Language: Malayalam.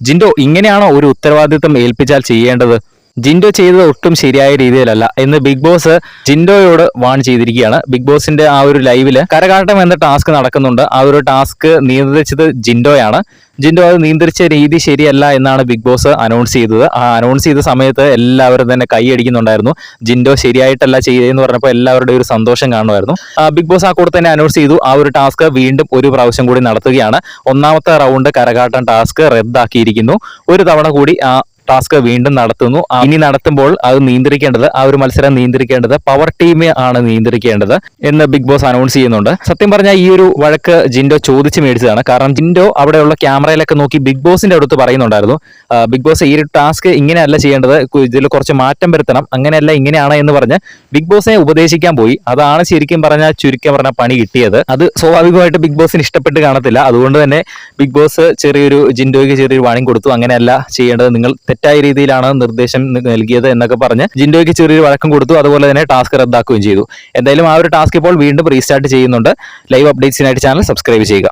ജിൻഡോ ഇങ്ങനെയാണോ ഒരു ഉത്തരവാദിത്തം ഏൽപ്പിച്ചാൽ ചെയ്യേണ്ടത്? ജിൻഡോ ചെയ്തത് ഒട്ടും ശരിയായ രീതിയിലല്ല എന്ന് ബിഗ് ബോസ് ജിൻഡോയോട് വാൺ ചെയ്തിരിക്കുകയാണ്. ബിഗ് ബോസിന്റെ ആ ഒരു ലൈവിൽ കരകാട്ടം എന്ന ടാസ്ക് നടക്കുന്നുണ്ട്. ആ ഒരു ടാസ്ക് നിയന്ത്രിച്ചത് ജിൻഡോയാണ്. ജിൻഡോ അത് നിയന്ത്രിച്ച രീതി ശരിയല്ല എന്നാണ് ബിഗ് ബോസ് അനൗൺസ് ചെയ്തത്. ആ അനൗൺസ് ചെയ്ത സമയത്ത് എല്ലാവരും തന്നെ കൈയടിക്കുന്നുണ്ടായിരുന്നു ജിൻഡോ ശരിയായിട്ടല്ല ചെയ്തതെന്ന് പറഞ്ഞപ്പോൾ എല്ലാവരുടെ ഒരു സന്തോഷം കാണുമായിരുന്നു. ബിഗ് ബോസ് ആ കൂടെ തന്നെ അനൗൺസ് ചെയ്തു. ആ ഒരു ടാസ്ക് വീണ്ടും ഒരു പ്രാവശ്യം കൂടി നടത്തുകയാണ്. ഒന്നാമത്തെ റൗണ്ട് കരകാട്ടം ടാസ്ക് റദ്ദാക്കിയിരിക്കുന്നു. ഒരു തവണ കൂടി ആ ടാസ്ക് വീണ്ടും നടത്തുന്നു. ഇനി നടത്തുമ്പോൾ അത് നിയന്ത്രിക്കേണ്ടത് ആ ഒരു മത്സരം നിയന്ത്രിക്കേണ്ടത് പവർ ടീം ആണ് നിയന്ത്രിക്കേണ്ടത് എന്ന് ബിഗ് ബോസ് അനൗൺസ് ചെയ്യുന്നുണ്ട്. സത്യം പറഞ്ഞാൽ ഈ ഒരു വഴക്ക് ജിൻഡോ ചോദിച്ച് മേടിച്ചതാണ്. കാരണം ജിൻഡോ അവിടെയുള്ള ക്യാമറയിലൊക്കെ നോക്കി ബിഗ് ബോസിന്റെ അടുത്ത് പറയുന്നുണ്ടായിരുന്നു. ബിഗ് ബോസ് ഈ ഒരു ടാസ്ക് ഇങ്ങനെയല്ല ചെയ്യേണ്ടത് ഇതിൽ കുറച്ച് മാറ്റം വരുത്തണം അങ്ങനെയല്ല ഇങ്ങനെയാണ് എന്ന് പറഞ്ഞ് ബിഗ് ബോസിനെ ഉപദേശിക്കാൻ പോയി. അതാണ് ശരിക്കും പറഞ്ഞാൽ ചുരുക്കം പറഞ്ഞ പണി കിട്ടിയത്. അത് സ്വാഭാവികമായിട്ട് ബിഗ് ബോസിന് ഇഷ്ടപ്പെട്ട് കാണത്തില്ല. അതുകൊണ്ട് തന്നെ ബിഗ് ബോസ് ചെറിയൊരു ജിൻഡോയ്ക്ക് ചെറിയൊരു വാണിംഗ് കൊടുത്തു. അങ്ങനെയല്ല ചെയ്യേണ്ടത് നിങ്ങൾ തെറ്റായ രീതിയിലാണ് നിർദ്ദേശം നൽകിയത് എന്നൊക്കെ പറഞ്ഞ് ജിൻഡോയ്ക്ക് ചെറിയൊരു വഴക്കം കൊടുത്തു. അതുപോലെ തന്നെ ടാസ്ക് റദ്ദാക്കുകയും ചെയ്തു. എന്തായാലും ആ ഒരു ടാസ്ക് ഇപ്പോൾ വീണ്ടും റീസ്റ്റാർട്ട് ചെയ്യുന്നുണ്ട്. ലൈവ് അപ്ഡേറ്റ്സിനായിട്ട് ചാനൽ സബ്സ്ക്രൈബ് ചെയ്യുക.